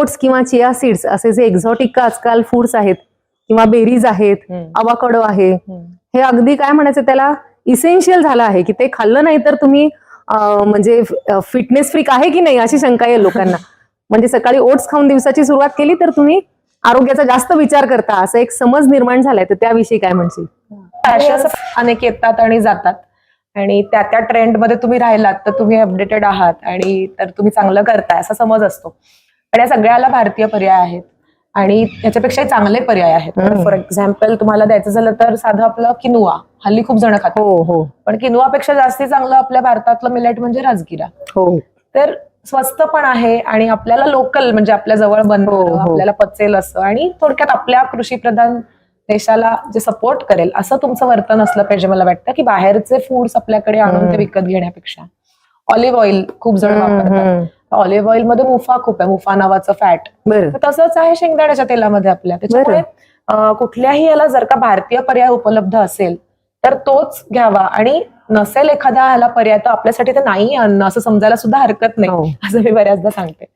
Oats किंवा chia seeds असे जे एक्झॉटिक आजकाल फूड्स आहेत किंवा बेरीज आहेत. अवाकडो आहे. हे अगदी काय म्हणायचं त्याला इसेन्शियल झालं आहे की ते खाल्लं नाही तर तुम्ही म्हणजे फिटनेस फ्रीक आहे की नाही अशी शंका आहे लोकांना. म्हणजे सकाळी ओट्स खाऊन दिवसाची सुरुवात केली तर तुम्ही आरोग्याचा जास्त विचार करता असं एक समज निर्माण झालाय. तर त्याविषयी काय म्हणशील? अनेक येतात आणि जातात. आणि त्या त्या ट्रेंडमध्ये तुम्ही राहिलात तर तुम्ही अपडेटेड आहात आणि तर तुम्ही चांगलं करताय असा समज असतो. पण या सगळ्याला भारतीय पर्याय आहेत. आणि याच्यापेक्षाही चांगले पर्याय आहेत. फॉर एक्झाम्पल तुम्हाला द्यायचं झालं तर साधं आपलं किनुआ हल्ली खूप जण खातात. हो हो. पण किनुआपेक्षा जास्ती चांगलं आपल्या भारतातलं मिलेट म्हणजे राजगिरा. हो. तर स्वस्त पण आहे आणि आपल्याला लोकल म्हणजे आपल्या जवळ हो, बनवं हो. आपल्याला पचेल असं. आणि थोडक्यात आपल्या कृषी प्रधान देशाला जे सपोर्ट करेल असं तुमचं वर्तन असलं पाहिजे मला वाटतं की बाहेरचे फूड्स आपल्याकडे आणून. ते विकत घेण्यापेक्षा. ऑलिव्ह ऑइल खूप जण वापरतात. ऑलिव्ह ऑइलमध्ये मुफा खूप आहे मुफा नावाचं फॅट बरं. तर तसंच आहे शेंगदाण्याच्या तेलामध्ये आपल्या. त्याच्यामुळे कुठल्याही याला जर का भारतीय पर्याय उपलब्ध असेल तर तोच घ्यावा. आणि नसेल एखादा ह्याला पर्याय तर आपल्यासाठी ते नाही अन्न असं समजायला सुद्धा हरकत नाही हो. असं मी बऱ्याचदा सांगते.